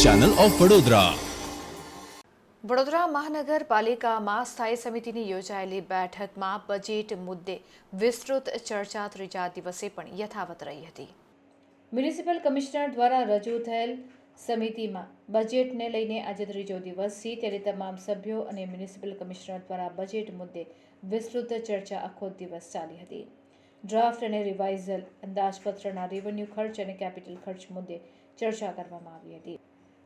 Channel of Vadodara. Vadodara મહાનગરપાલિકામાં સ્થાયી સમિતિની યોજાયેલી બેઠકમાં બજેટ મુદ્દે વિસ્તૃત ચર્ચા ત્રીજા દિવસે પણ યથાવત રહી હતી. મ્યુનિસિપલ કમિશનર દ્વારા રજૂ થયેલ સમિતિમાં બજેટને લઈને આજે ત્રીજો દિવસ છે. ત્યારે તમામ સભ્યો અને મ્યુનિસિપલ કમિશનર દ્વારા બજેટ મુદ્દે વિસ્તૃત ચર્ચા આખો દિવસ ચાલી હતી. ડ્રાફ્ટ અને રિવાઇઝલ અંદાજપત્રના રેવન્યુ ખર્ચ અને કેપિટલ ખર્ચ મુદ્દે ચર્ચા કરવામાં આવી હતી.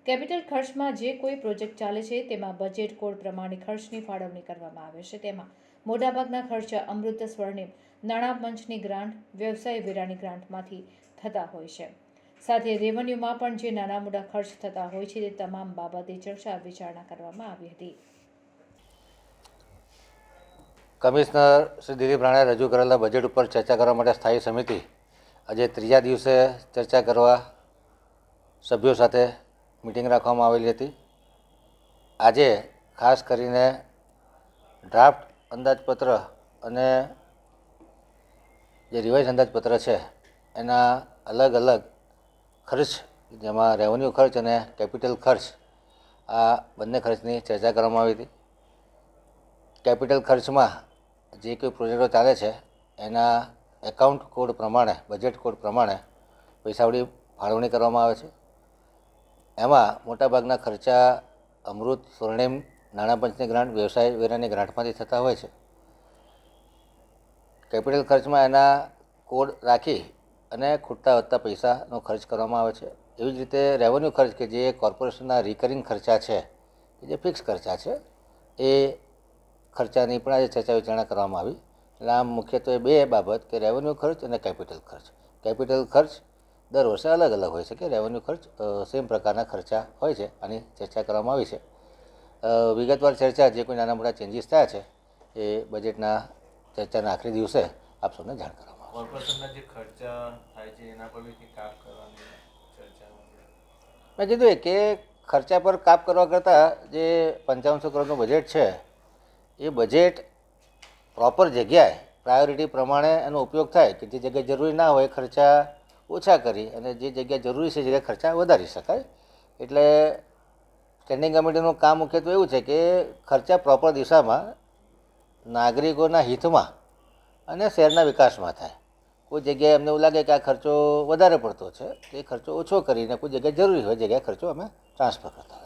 કેપિટલ ખર્ચમાં જે કોઈ પ્રોજેક્ટ ચાલે છે, તેમાં બજેટ કોડ પ્રમાણે ખર્ચની ફાળવણી કરવામાં આવે છે. તેમાં મોટાભાગના ખર્ચ અમૃત સ્વર્ણિમ, નાણાં પંચની ગ્રાન્ટ વ્યવસાય વેરાની ગ્રાન્ટમાંથી થતા હોય છે. સાથે રેવન્યુમાં પણ જે નાના મોટા ખર્ચ થતા હોય છે, તે તમામ બાબતે ચર્ચા વિચારણા કરવામાં આવી હતી. કમિશનર શ્રી દિલીપ રાણાએ રજૂ કરેલા બજેટ ઉપર ચર્ચા કરવા માટે સ્થાયી સમિતિ આજે ત્રીજા દિવસે ચર્ચા કરવા સભ્યો સાથે મિટિંગ રાખવામાં આવેલી હતી. આજે ખાસ કરીને ડ્રાફ્ટ અંદાજપત્ર અને જે રિવાઇઝ અંદાજપત્ર છે, એના અલગ અલગ ખર્ચ, જેમાં રેવન્યુ ખર્ચ અને કેપિટલ ખર્ચ, આ બંને ખર્ચની ચર્ચા કરવામાં આવી હતી. કેપિટલ ખર્ચમાં જે કોઈ પ્રોજેક્ટો ચાલે છે, એના એકાઉન્ટ કોડ પ્રમાણે બજેટ કોડ પ્રમાણે પૈસાવળી ફાળવણી કરવામાં આવે છે. એમાં મોટાભાગના ખર્ચા અમૃત, સ્વર્ણિમ, નાણાં પંચની ગ્રાન્ટ, વ્યવસાય વેરાની ગ્રાન્ટમાંથી થતા હોય છે. કેપિટલ ખર્ચમાં એના કોડ રાખી અને ખૂટતા વધતા પૈસાનો ખર્ચ કરવામાં આવે છે. એવી જ રીતે રેવન્યુ ખર્ચ કે જે કોર્પોરેશનના રિકરિંગ ખર્ચા છે જે ફિક્સ ખર્ચા છે, એ ખર્ચાની પણ આજે ચર્ચા વિચારણા કરવામાં આવી. એટલે આમ મુખ્યત્વે બે બાબત કે રેવન્યુ ખર્ચ અને કેપિટલ ખર્ચ. કેપિટલ ખર્ચ દર વર્ષે અલગ અલગ હોય છે કે રેવન્યુ ખર્ચ સેમ પ્રકારના ખર્ચા હોય છે આની ચર્ચા કરવામાં આવી છે વિગતવાર ચર્ચા જે કોઈ નાના મોટા ચેન્જીસ થયા છે એ બજેટના ચર્ચાના આખરી દિવસે આપ સૌને જાણ કરવામાં. કોર્પોરેશનના જે ખર્ચા થાય છે એના પર બી કાપ કરવાની ચર્ચા મેં કીધું એ કે ખર્ચા પર કાપ કરવા કરતાં જે પંચાવનસો કરોડનું બજેટ છે એ બજેટ પ્રોપર જગ્યાએ પ્રાયોરિટી પ્રમાણે એનો ઉપયોગ થાય કે જે જગ્યાએ જરૂરી ના હોય ખર્ચા ઓછા કરી અને જે જગ્યાએ જરૂરી છે જગ્યા ખર્ચા વધારી શકાય. એટલે સ્ટેન્ડિંગ કમિટીનું કામ મુખ્યત્વે એવું છે કે ખર્ચા પ્રોપર દિશામાં નાગરિકોના હિતમાં અને શહેરના વિકાસમાં થાય. કોઈ જગ્યાએ અમને એવું લાગે કે આ ખર્ચો વધારે પડતો છે, તો એ ખર્ચો ઓછો કરીને કોઈ જગ્યાએ જરૂરી હોય, જગ્યાએ ખર્ચો અમે ટ્રાન્સફર કરતા હોઈએ.